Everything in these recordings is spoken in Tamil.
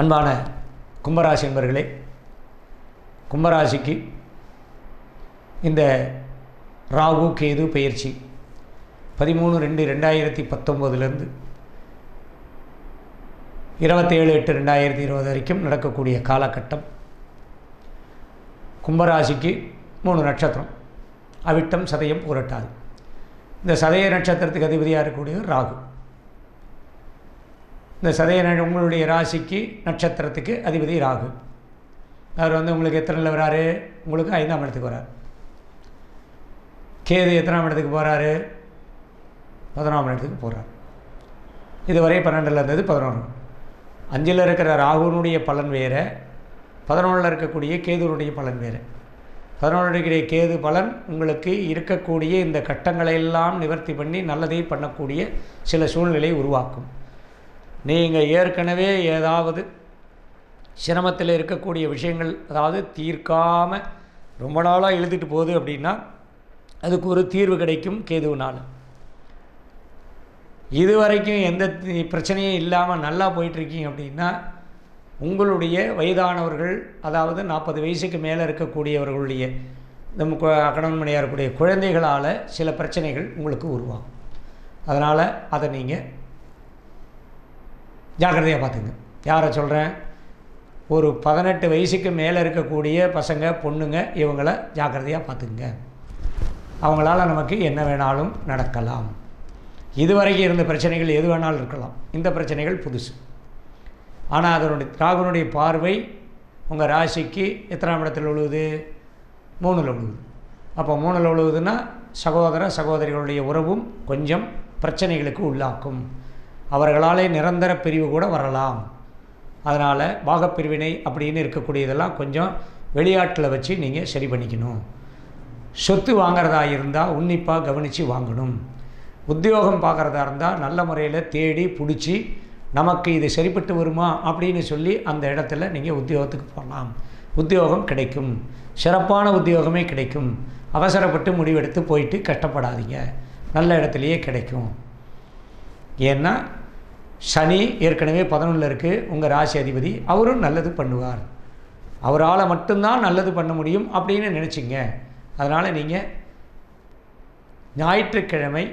அன்பான கும்பராசி என்பர்களே கும்பராசிக்கு இந்த ராகு கேது பயிற்சி பதிமூணு ரெண்டு ரெண்டாயிரத்தி பத்தொம்போதுலேருந்து இருபத்தேழு எட்டு ரெண்டாயிரத்தி இருபது வரைக்கும் நடக்கக்கூடிய காலகட்டம். கும்பராசிக்கு மூணு நட்சத்திரம் அவிட்டம் சதயம் புரட்டாது இந்த சதய நட்சத்திரத்துக்கு அதிபதியாக இருக்கக்கூடிய ராகு. இந்த சதய உங்களுடைய ராசிக்கு நட்சத்திரத்துக்கு அதிபதி ராகு. அவர் வந்து உங்களுக்கு எத்தனையில் வராரு? உங்களுக்கு ஐந்தாம் இடத்துக்கு வரார். கேது எத்தனாம் இடத்துக்கு போகிறாரு பதினொன்றாம் இடத்துக்கு போகிறார் இதுவரை பன்னெண்டில் இருந்தது பதினொன்று அஞ்சில் இருக்கிற ராகுனுடைய பலன் வேறு. பதினொன்றில் இருக்கக்கூடிய கேதுனுடைய பலன் வேறு. பதினொன்று கேது பலன் உங்களுக்கு இருக்கக்கூடிய இந்த கட்டங்களை எல்லாம் நிவர்த்தி பண்ணி நல்லதை பண்ணக்கூடிய சில சூழ்நிலையை உருவாக்கும். நீங்கள் ஏற்கனவே ஏதாவது சிரமத்தில் இருக்கக்கூடிய விஷயங்கள் அதாவது தீர்க்காமல் ரொம்ப நாளாக எழுதிட்டு போகுது அப்படின்னா அதுக்கு ஒரு தீர்வு கிடைக்கும் கேதுவினால். இது வரைக்கும் எந்த பிரச்சனையும் இல்லாமல் நல்லா போயிட்டுருக்கீங்க அப்படின்னா உங்களுடைய வயதானவர்கள் அதாவது நாற்பது வயசுக்கு மேலே இருக்கக்கூடியவர்களுடைய நம்ம கு- கணவன் இருக்கக்கூடிய குழந்தைகளால் சில பிரச்சனைகள் உங்களுக்கு உருவாகும். அதனால் அதை நீங்கள் ஜாக்கிரதையாக பார்த்துங்க. யாரை சொல்கிறேன் ஒரு பதினெட்டு வயசுக்கு மேலே இருக்கக்கூடிய பசங்க பொண்ணுங்க இவங்கள ஜாக்கிரதையாக பார்த்துக்குங்க. அவங்களால நமக்கு என்ன வேணாலும் நடக்கலாம். இதுவரைக்கும் இருந்த பிரச்சனைகள் எது வேணாலும் இருக்கலாம். இந்த பிரச்சனைகள் புதுசு. ஆனால் அதனுடைய ராகுனுடைய பார்வை உங்கள் ராசிக்கு எத்தனாம் இடத்தில் உழுவுது? மூணில் உழுவுது. அப்போ மூணில் உழுவுதுன்னா சகோதர சகோதரிகளுடைய உறவும் கொஞ்சம் பிரச்சனைகளுக்கு உள்ளாக்கும். அவர்களாலே நிரந்தர பிரிவு கூட வரலாம். அதனால் பாகப்பிரிவினை அப்படின்னு இருக்கக்கூடியதெல்லாம் கொஞ்சம் வெளியாட்டில் வச்சு நீங்கள் சரி பண்ணிக்கணும். சொத்து வாங்கிறதா இருந்தால் உன்னிப்பாக கவனித்து வாங்கணும். உத்தியோகம் பார்க்குறதா இருந்தால் நல்ல முறையில் தேடி பிடிச்சி நமக்கு இது சரிப்பட்டு வருமா அப்படின்னு சொல்லி அந்த இடத்துல நீங்கள் உத்தியோகத்துக்கு போகலாம் உத்தியோகம் கிடைக்கும். சிறப்பான உத்தியோகமே கிடைக்கும். அவசரப்பட்டு முடிவெடுத்து போயிட்டு கஷ்டப்படாதீங்க. நல்ல இடத்துலையே கிடைக்கும். ஏன்னா சனி ஏற்கனவே பதினொன்றில் இருக்குது உங்கள் ராசி அதிபதி அவரும் நல்லது பண்ணுவார். அவரால் மட்டும்தான் நல்லது பண்ண முடியும் அப்படின்னு நினச்சிங்க. அதனால் நீங்கள் ஞாயிற்றுக்கிழமை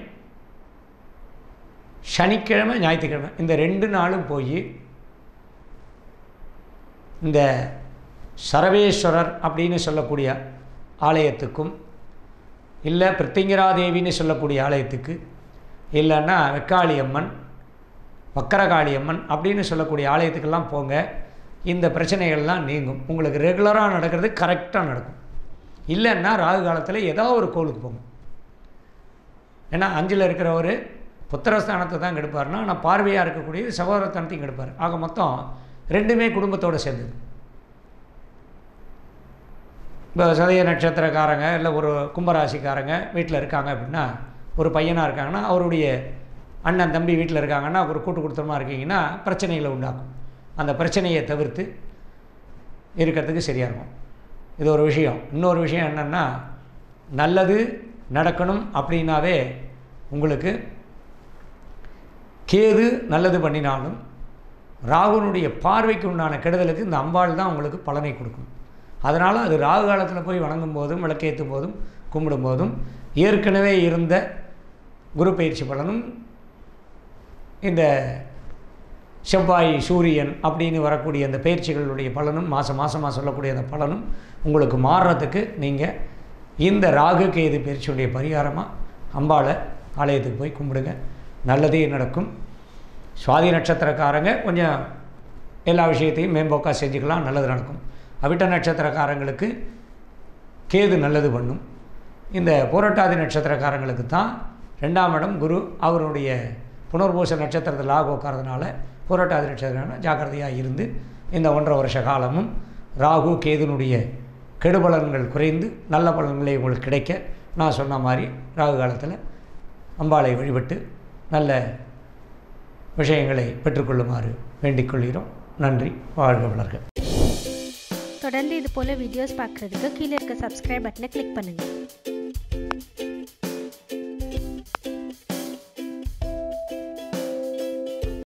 சனிக்கிழமை ஞாயிற்றுக்கிழமை இந்த ரெண்டு நாளும் போய் இந்த சரவேஸ்வரர் அப்படின்னு சொல்லக்கூடிய ஆலயத்துக்கும் இல்லை பிருத்திங்கராதேவின்னு சொல்லக்கூடிய ஆலயத்துக்கு இல்லைன்னா வெக்காளி அம்மன் அம்மன் அப்படின்னு சொல்லக்கூடிய ஆலயத்துக்கெல்லாம் போங்க. இந்த பிரச்சனைகள்லாம் நீங்கும். உங்களுக்கு ரெகுலராக நடக்கிறது கரெக்டாக நடக்கும். இல்லைன்னா ராகு காலத்தில் ஏதோ ஒரு கோவிலுக்கு போங்க. ஏன்னா அஞ்சில் இருக்கிறவர் புத்திரஸ்தானத்தை தான் கெடுப்பார்னா ஆனால் பார்வையாக இருக்கக்கூடியது சகோதரஸ்தானத்தையும் கெடுப்பார். ஆக மொத்தம் ரெண்டுமே குடும்பத்தோடு சேர்ந்தது. இப்போ சதய நட்சத்திரக்காரங்க இல்லை ஒரு கும்பராசிக்காரங்க வீட்டில் இருக்காங்க அப்படின்னா ஒரு பையனாக இருக்காங்கன்னா அவருடைய அண்ணன் தம்பி வீட்டில் இருக்காங்கன்னா ஒரு கூட்டு குடுத்தமாக இருக்கீங்கன்னா பிரச்சனைகளை உண்டாக்கும். அந்த பிரச்சனையை தவிர்த்து இருக்கிறதுக்கு சரியாக இருக்கும். இது ஒரு விஷயம். இன்னொரு விஷயம் என்னென்னா நல்லது நடக்கணும் அப்படின்னாவே உங்களுக்கு கேது நல்லது பண்ணினாலும் ராகுனுடைய பார்வைக்கு உண்டான கெடுதலுக்கு இந்த அம்பாள் தான் உங்களுக்கு பலனை கொடுக்கும். அதனால் அது ராகு காலத்தில் போய் வணங்கும் போதும் விளக்கேற்றும் போதும் கும்பிடும் போதும் ஏற்கனவே இருந்த குரு பயிற்சி பலனும் இந்த செவ்வாய் சூரியன் அப்படின்னு வரக்கூடிய அந்த பயிற்சிகளுடைய பலனும் மாதம் மாதமாக சொல்லக்கூடிய அந்த பலனும் உங்களுக்கு மாறுறதுக்கு நீங்கள் இந்த ராகு கேது பயிற்சியுடைய பரிகாரமாக அம்பாளை ஆலயத்துக்கு போய் கும்பிடுங்க. நல்லதே நடக்கும். சுவாதி நட்சத்திரக்காரங்க கொஞ்சம் எல்லா விஷயத்தையும் மேம்போக்காக செஞ்சுக்கலாம் நல்லது நடக்கும். அவிட்ட நட்சத்திரக்காரங்களுக்கு கேது நல்லது பண்ணும். இந்த போராட்டாதி நட்சத்திரக்காரங்களுக்கு தான் ரெண்டாம் இடம் குரு அவருடைய புனர்பூச நட்சத்திரத்தில் லாக உட்காரதுனால புரட்டாதி நட்சத்திரம் ஜாக்கிரதையாக இருந்து இந்த ஒன்றரை வருஷ காலமும் ராகு கேதுனுடைய கெடுபலன்கள் குறைந்து நல்ல பலன்களை உங்களுக்கு கிடைக்க நான் சொன்ன மாதிரி ராகு காலத்தில் அம்பாளை வழிபட்டு நல்ல விஷயங்களை பெற்றுக்கொள்ளுமாறு வேண்டிக் கொள்கிறோம். நன்றி. வாழ்க வளர்க. தொடர்ந்து இது போல் வீடியோஸ் பார்க்குறதுக்கு கீழே இருக்க சப்ஸ்கிரைப் பட்டனை கிளிக் பண்ணுங்கள்